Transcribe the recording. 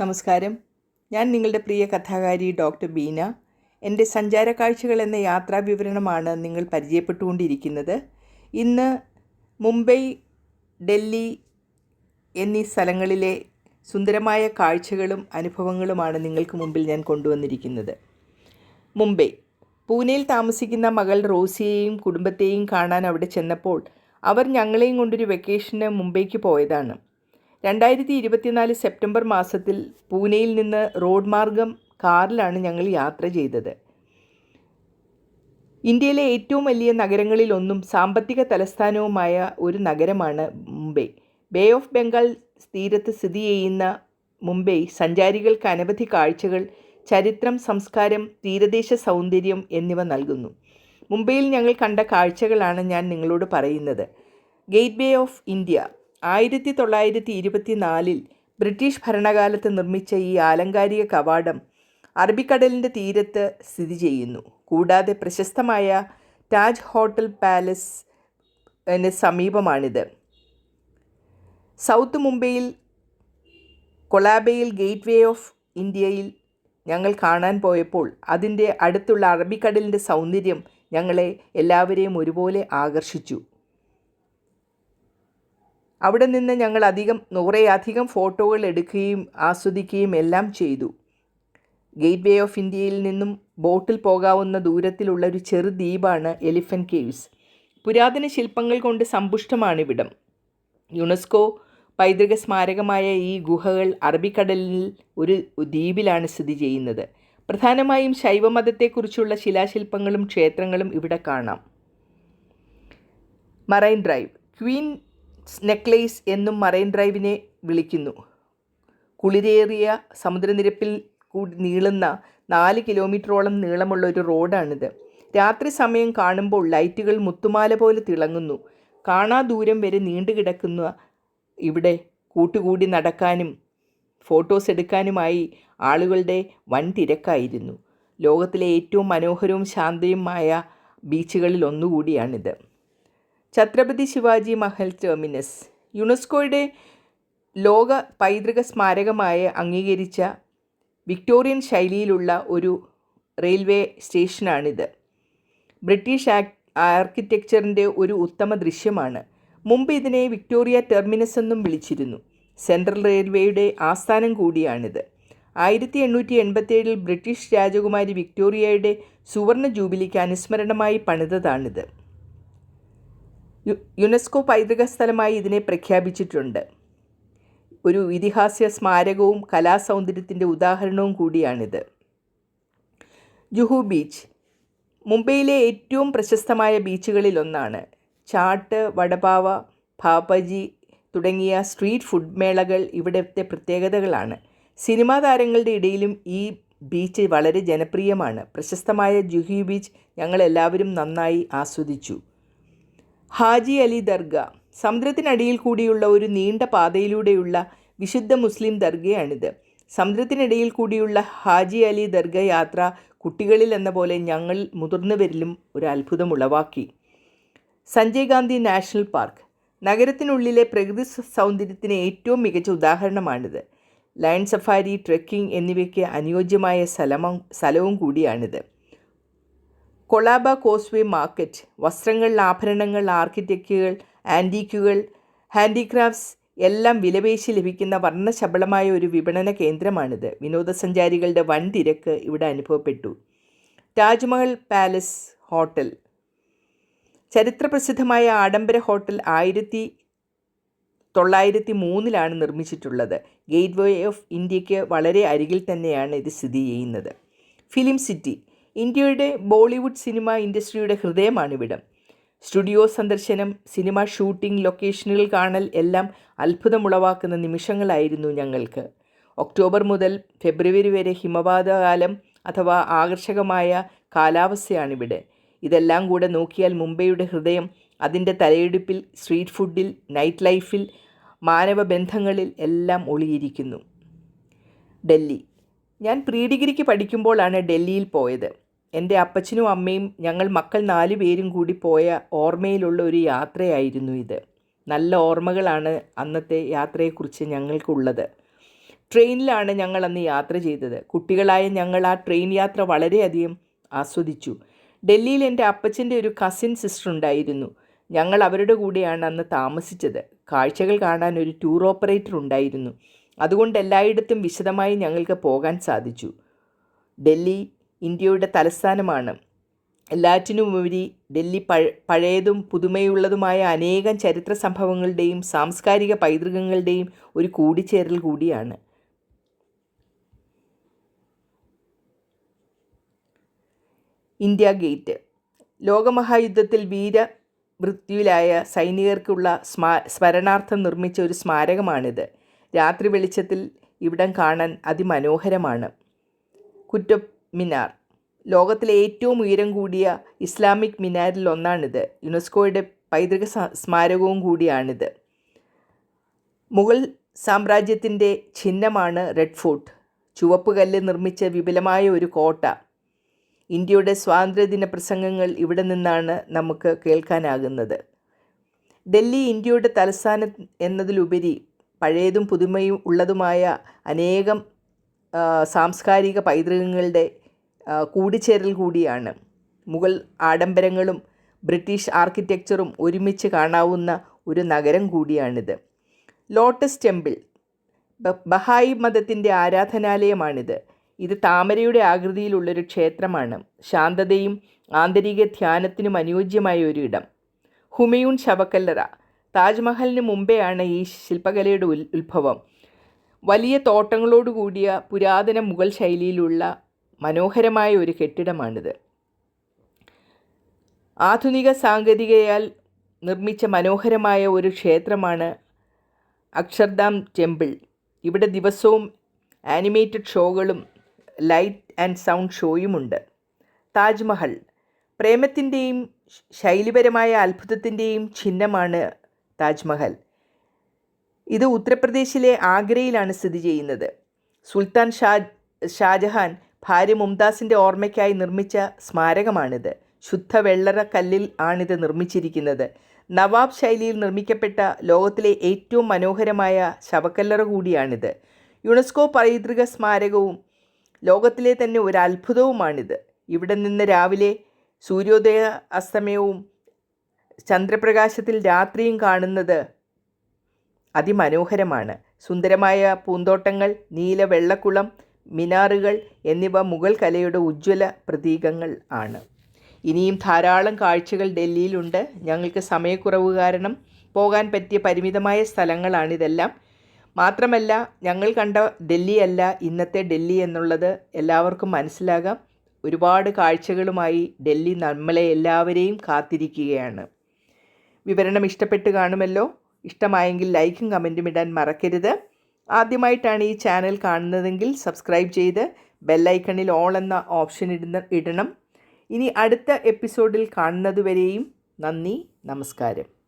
നമസ്കാരം. ഞാൻ നിങ്ങളുടെ പ്രിയ കഥാകാരി ഡോക്ടർ ബീന. എന്റെ സഞ്ചാര കാഴ്ചകൾ എന്ന യാത്രാ വിവരണമാണ് നിങ്ങൾ പരിചയപ്പെട്ടുകൊണ്ടിരിക്കുന്നത്. ഇന്ന് മുംബൈ ഡൽഹി എന്നീ സ്ഥലങ്ങളിലെ സുന്ദരമായ കാഴ്ചകളും അനുഭവങ്ങളുമാണ് നിങ്ങൾക്ക് മുമ്പിൽ ഞാൻ കൊണ്ടുവന്നിരിക്കുന്നത്. മുംബൈ. പൂനെയിൽ താമസിക്കുന്ന മകൾ റോസിയെയും കുടുംബത്തെയും കാണാൻ അവിടെ ചെന്നപ്പോൾ അവർ ഞങ്ങളെയും കൊണ്ടൊരു വെക്കേഷന് മുംബൈക്ക് പോയതാണ്. രണ്ടായിരത്തി ഇരുപത്തിനാല് സെപ്റ്റംബർ മാസത്തിൽ പൂനെയിൽ നിന്ന് റോഡ് മാർഗം കാറിലാണ് ഞങ്ങൾ യാത്ര ചെയ്തത്. ഇന്ത്യയിലെ ഏറ്റവും വലിയ നഗരങ്ങളിലൊന്നും സാമ്പത്തിക തലസ്ഥാനവുമായ ഒരു നഗരമാണ് മുംബൈ. ബേ ഓഫ് ബംഗാൾ തീരത്ത് സ്ഥിതി ചെയ്യുന്ന മുംബൈ സഞ്ചാരികൾക്ക് അനവധി കാഴ്ചകൾ ചരിത്രം സംസ്കാരം തീരദേശ സൗന്ദര്യം എന്നിവ നൽകുന്നു. മുംബൈയിൽ ഞങ്ങൾ കണ്ട കാഴ്ചകളാണ് ഞാൻ നിങ്ങളോട് പറയുന്നത്. ഗേറ്റ് വേ ഓഫ് ഇന്ത്യ ആയിരത്തി തൊള്ളായിരത്തി ഇരുപത്തി നാലിൽ ബ്രിട്ടീഷ് ഭരണകാലത്ത് നിർമ്മിച്ച ഈ ആലങ്കാരിക കവാടം അറബിക്കടലിന്റെ തീരത്ത് സ്ഥിതി ചെയ്യുന്നു. കൂടാതെ പ്രശസ്തമായ താജ് ഹോട്ടൽ പാലസ് സമീപമാണിത്. സൗത്ത് മുംബൈയിൽ കൊളാബയിൽ ഗേറ്റ് വേ ഓഫ് ഇന്ത്യയിൽ ഞങ്ങൾ കാണാൻ പോയപ്പോൾ അതിന്റെ അടുത്തുള്ള അറബിക്കടലിന്റെ സൗന്ദര്യം ഞങ്ങളെ എല്ലാവരെയും ഒരുപോലെ ആകർഷിച്ചു. അവിടെ നിന്ന് ഞങ്ങൾ അധികം നൂറേയധികം ഫോട്ടോകൾ എടുക്കുകയും ആസ്വദിക്കുകയും എല്ലാം ചെയ്തു. ഗേറ്റ് വേ ഓഫ് ഇന്ത്യയിൽ നിന്നും ബോട്ടിൽ പോകാവുന്ന ദൂരത്തിലുള്ള ഒരു ചെറു ദ്വീപാണ് എലിഫന്റ് കേവ്സ്. പുരാതന ശില്പങ്ങൾ കൊണ്ട് സമ്പുഷ്ടമാണിവിടം. യുനെസ്കോ പൈതൃക സ്മാരകമായ ഈ ഗുഹകൾ അറബിക്കടലിൽ ഒരു ദ്വീപിലാണ് സ്ഥിതി ചെയ്യുന്നത്. പ്രധാനമായും ശൈവമതത്തെക്കുറിച്ചുള്ള ശിലാശില്പങ്ങളും ക്ഷേത്രങ്ങളും ഇവിടെ കാണാം. Marine drive. ക്വീൻ നെക്ലേസ് എന്നും മറൈൻ ഡ്രൈവിനെ വിളിക്കുന്നു. കുളിരേറിയ സമുദ്രനിരപ്പിൽ കൂടി നീളുന്ന നാല് കിലോമീറ്ററോളം നീളമുള്ള ഒരു റോഡാണിത്. രാത്രി സമയം കാണുമ്പോൾ ലൈറ്റുകൾ മുത്തുമാല പോലെ തിളങ്ങുന്നു. കാണാ ദൂരം വരെ നീണ്ടു കിടക്കുന്ന ഇവിടെ കൂട്ടുകൂടി നടക്കാനും ഫോട്ടോസ് എടുക്കാനുമായി ആളുകളുടെ വൻ തിരക്കായിരുന്നു. ലോകത്തിലെ ഏറ്റവും മനോഹരവും ശാന്തവുമായ ബീച്ചുകളിൽ ഒന്നുകൂടിയാണിത്. ഛത്രപതി ശിവാജി മഹൽ ടെർമിനസ്. യുനെസ്കോയുടെ ലോക പൈതൃക സ്മാരകമായി അംഗീകരിച്ച വിക്ടോറിയൻ ശൈലിയിലുള്ള ഒരു റെയിൽവേ സ്റ്റേഷനാണിത്. ബ്രിട്ടീഷ് ആർക്കിടെക്ചറിന്റെ ഒരു ഉത്തമ ദൃശ്യമാണ്. മുമ്പ് ഇതിനെ വിക്ടോറിയ ടെർമിനസ് എന്നും വിളിച്ചിരുന്നു. സെൻട്രൽ റെയിൽവേയുടെ ആസ്ഥാനം കൂടിയാണിത്. ആയിരത്തി എണ്ണൂറ്റി എൺപത്തിയേഴിൽ ബ്രിട്ടീഷ് രാജകുമാരി വിക്ടോറിയയുടെ സുവർണ ജൂബിലിക്ക് അനുസ്മരണമായി പണിതതാണിത്. യുനെസ്കോ പൈതൃക സ്ഥലമായി ഇതിനെ പ്രഖ്യാപിച്ചിട്ടുണ്ട്. ഒരു ഇതിഹാസ്യ സ്മാരകവും കലാസൗന്ദര്യത്തിന്റെ ഉദാഹരണവും കൂടിയാണിത്. ജുഹു ബീച്ച് മുംബൈയിലെ ഏറ്റവും പ്രശസ്തമായ ബീച്ചുകളിൽ ഒന്നാണ്. ചാട്ട് വടപാവ ഭാപ്പജി തുടങ്ങിയ സ്ട്രീറ്റ് ഫുഡ് മേളകൾ ഇവിടുത്തെ പ്രത്യേകതകളാണ്. സിനിമാ താരങ്ങളുടെ ഇടയിലും ഈ ബീച്ച് വളരെ ജനപ്രിയമാണ്. പ്രശസ്തമായ ജുഹി ബീച്ച് ഞങ്ങളെല്ലാവരും നന്നായി ആസ്വദിച്ചു. ഹാജി അലി ദർഗ സമുദ്രത്തിനടിയിൽ കൂടിയുള്ള ഒരു നീണ്ട പാതയിലൂടെയുള്ള വിശുദ്ധ മുസ്ലിം ദർഗയാണിത്. സമുദ്രത്തിനിടയിൽ കൂടിയുള്ള ഹാജി അലി ദർഗ യാത്ര കുട്ടികളിൽ എന്ന പോലെ ഞങ്ങൾ മുതിർന്നവരിലും ഒരു അത്ഭുതം ഉളവാക്കി. സഞ്ജയ് ഗാന്ധി നാഷണൽ പാർക്ക് നഗരത്തിനുള്ളിലെ പ്രകൃതി സൗന്ദര്യത്തിന് ഏറ്റവും മികച്ച ഉദാഹരണമാണിത്. ലയൺ സഫാരി ട്രെക്കിംഗ് എന്നിവയ്ക്ക് അനുയോജ്യമായ സ്ഥലമ സ്ഥലവും കൂടിയാണിത്. കൊളാബ കോസ്വേ മാർക്കറ്റ് വസ്ത്രങ്ങൾ ആഭരണങ്ങൾ ആർക്കിടെക്റ്റുകൾ ആന്റീക്കുകൾ ഹാൻഡിക്രാഫ്റ്റ്സ് എല്ലാം വിലപേശി ലഭിക്കുന്ന വർണശബളമായ ഒരു വിപണന കേന്ദ്രമാണിത്. വിനോദസഞ്ചാരികളുടെ വൻ തിരക്ക് ഇവിടെ അനുഭവപ്പെട്ടു. Taj Mahal palace hotel. ചരിത്രപ്രസിദ്ധമായ ആഡംബര ഹോട്ടൽ ആയിരത്തി തൊള്ളായിരത്തി മൂന്നിലാണ് നിർമ്മിച്ചിട്ടുള്ളത്. ഗേറ്റ് വേ ഓഫ് ഇന്ത്യയ്ക്ക് വളരെ അരികിൽ തന്നെയാണ് ഇത് സ്ഥിതി ചെയ്യുന്നത്. ഫിലിം സിറ്റി ഇന്ത്യയുടെ ബോളിവുഡ് സിനിമ ഇൻഡസ്ട്രിയുടെ ഹൃദയമാണിവിടം. സ്റ്റുഡിയോ സന്ദർശനം സിനിമ ഷൂട്ടിംഗ് ലൊക്കേഷനുകൾ കാണൽ എല്ലാം അത്ഭുതമുളവാക്കുന്ന നിമിഷങ്ങളായിരുന്നു ഞങ്ങൾക്ക്. ഒക്ടോബർ മുതൽ ഫെബ്രുവരി വരെ ഹിമപാതകാലം അഥവാ ആകർഷകമായ കാലാവസ്ഥയാണിവിടെ. ഇതെല്ലാം കൂടെ നോക്കിയാൽ മുംബൈയുടെ ഹൃദയം അതിന്റെ തലയെടുപ്പിൽ സ്ട്രീറ്റ് ഫുഡിൽ നൈറ്റ് ലൈഫിൽ മാനവ ബന്ധങ്ങളിൽ എല്ലാം ഒളിയിരിക്കുന്നു. ഡൽഹി ഞാൻ പ്രീ ഡിഗ്രിക്ക് പഠിക്കുമ്പോഴാണ് ഡൽഹിയിൽ പോയത്. എന്റെ അപ്പച്ചനും അമ്മയും ഞങ്ങൾ മക്കൾ നാലു പേരും കൂടി പോയ ഓർമ്മയിലുള്ള ഒരു യാത്രയായിരുന്നു ഇത്. നല്ല ഓർമ്മകളാണ് അന്നത്തെ യാത്രയെക്കുറിച്ച് ഞങ്ങൾക്കുള്ളത്. ട്രെയിനിലാണ് ഞങ്ങൾ അന്ന് യാത്ര ചെയ്തത്. കുട്ടികളായ ഞങ്ങൾ ആ ട്രെയിൻ യാത്ര വളരെയധികം ആസ്വദിച്ചു. ഡൽഹിയിൽ എന്റെ അപ്പച്ചന്റെ ഒരു കസിൻ സിസ്റ്റർ ഉണ്ടായിരുന്നു. ഞങ്ങൾ അവരുടെ കൂടെയാണ് അന്ന് താമസിച്ചത്. കാഴ്ചകൾ കാണാൻ ഒരു ടൂർ ഓപ്പറേറ്റർ ഉണ്ടായിരുന്നു. അതുകൊണ്ട് എല്ലായിടത്തും വിശദമായി ഞങ്ങൾക്ക് പോകാൻ സാധിച്ചു. ഡൽഹി ഇന്ത്യയുടെ തലസ്ഥാനമാണ്. എല്ലാറ്റിനുമുപരി ഡൽഹി പഴ പഴയതും പുതുമയുള്ളതുമായ അനേകം ചരിത്ര സംഭവങ്ങളുടെയും സാംസ്കാരിക പൈതൃകങ്ങളുടെയും ഒരു കൂടിച്ചേരൽ കൂടിയാണ്. India gate. ലോകമഹായുദ്ധത്തിൽ വീര മൃത്യുവിലായ സൈനികർക്കുള്ള സ്മാ സ്മരണാർത്ഥം നിർമ്മിച്ച ഒരു സ്മാരകമാണിത്. രാത്രി വെളിച്ചത്തിൽ ഇവിടം കാണാൻ അതിമനോഹരമാണ്. കുറ്റബ് മിനാർ ലോകത്തിലെ ഏറ്റവും ഉയരം കൂടിയ ഇസ്ലാമിക് മിനാരിൽ ഒന്നാണിത്. യുനെസ്കോയുടെ പൈതൃക സ്മാരകവും കൂടിയാണിത്. മുഗൾ സാമ്രാജ്യത്തിന്റെ ചിഹ്നമാണ് റെഡ് ഫോർട്ട്. ചുവപ്പ് കല്ല് നിർമ്മിച്ച വിപുലമായ ഒരു കോട്ട. ഇന്ത്യയുടെ സ്വാതന്ത്ര്യദിന പ്രസംഗങ്ങൾ ഇവിടെ നിന്നാണ് നമുക്ക് കേൾക്കാനാകുന്നത്. ഡൽഹി ഇന്ത്യയുടെ തലസ്ഥാനം എന്നതിലുപരി പഴയതും പുതുമയും ഉള്ളതുമായ അനേകം സാംസ്കാരിക പൈതൃകങ്ങളുടെ കൂടിച്ചേരൽ കൂടിയാണ്. മുഗൾ ആഡംബരങ്ങളും ബ്രിട്ടീഷ് ആർക്കിടെക്ചറും ഒരുമിച്ച് കാണാവുന്ന ഒരു നഗരം കൂടിയാണിത്. ലോട്ടസ് ടെമ്പിൾ ബഹായി മതത്തിന്റെ ആരാധനാലയമാണിത്. ഇത് താമരയുടെ ആകൃതിയിലുള്ളൊരു ക്ഷേത്രമാണ്. ശാന്തതയും ആന്തരിക ധ്യാനത്തിനും അനുയോജ്യമായ ഒരു ഇടം. ഹുമയൂൺ ശവക്കല്ലറ താജ്മഹലിന് മുമ്പെയാണ് ഈ ശില്പകലയുടെ ഉത്ഭവം. വലിയ തോട്ടങ്ങളോടുകൂടിയ പുരാതന മുഗൾ ശൈലിയിലുള്ള മനോഹരമായ ഒരു കെട്ടിടമാണിത്. ആധുനിക സാങ്കേതികയാൽ നിർമ്മിച്ച മനോഹരമായ ഒരു ക്ഷേത്രമാണ് അക്ഷർധാം ടെമ്പിൾ. ഇവിടെ ദിവസവും ആനിമേറ്റഡ് ഷോകളും ലൈറ്റ് ആൻഡ് സൗണ്ട് ഷോയുമുണ്ട്. താജ്മഹൽ പ്രേമത്തിന്റെയും ശൈലിപരമായ അത്ഭുതത്തിന്റെയും ചിഹ്നമാണ് താജ്മഹൽ. ഇത് ഉത്തർപ്രദേശിലെ ആഗ്രയിലാണ് സ്ഥിതി ചെയ്യുന്നത്. സുൽത്താൻ ഷാ ഷാജഹാൻ ഭാര്യ മുംതാസിന്റെ ഓർമ്മയ്ക്കായി നിർമ്മിച്ച സ്മാരകമാണിത്. ശുദ്ധ വെള്ളറ കല്ലിൽ ആണിത് നിർമ്മിച്ചിരിക്കുന്നത്. നവാബ് ശൈലിയിൽ നിർമ്മിക്കപ്പെട്ട ലോകത്തിലെ ഏറ്റവും മനോഹരമായ ശവക്കല്ലറ കൂടിയാണിത്. യുനെസ്കോ പൈതൃക സ്മാരകവും ലോകത്തിലെ തന്നെ ഒരു അത്ഭുതവുമാണിത്. ഇവിടെ നിന്ന് രാവിലെ സൂര്യോദയ അസ്തമയവും ചന്ദ്രപ്രകാശത്തിൽ രാത്രിയും കാണുന്നത് അതിമനോഹരമാണ്. സുന്ദരമായ പൂന്തോട്ടങ്ങൾ നീല വെള്ളക്കുളം മിനാറുകൾ എന്നിവ മുഗൾ കലയുടെ ഉജ്ജ്വല പ്രതീകങ്ങൾ ആണ്. ഇനിയും ധാരാളം കാഴ്ചകൾ ഡൽഹിയിലുണ്ട്. ഞങ്ങൾക്ക് സമയക്കുറവ് കാരണം പോകാൻ പറ്റിയ പരിമിതമായ സ്ഥലങ്ങളാണിതെല്ലാം. മാത്രമല്ല ഞങ്ങൾ കണ്ട ഡൽഹിയല്ല ഇന്നത്തെ ഡൽഹി എന്നുള്ളത് എല്ലാവർക്കും മനസ്സിലാകാം. ഒരുപാട് കാഴ്ചകളുമായി ഡൽഹി നമ്മളെ എല്ലാവരെയും കാത്തിരിക്കുകയാണ്. വിവരണം ഇഷ്ടപ്പെട്ട് കാണുമല്ലോ? ഇഷ്ടമായെങ്കിൽ ലൈക്കും കമന്റും ഇടാൻ മറക്കരുത്. ആദ്യമായിട്ടാണ് ഈ ചാനൽ കാണുന്നതെങ്കിൽ സബ്സ്ക്രൈബ് ചെയ്ത് ബെല്ലൈക്കണിൽ ഓൾ എന്ന ഓപ്ഷൻ ഇടുന്ന ഇടണം. ഇനി അടുത്ത എപ്പിസോഡിൽ കാണുന്നതുവരെയും നന്ദി നമസ്കാരം.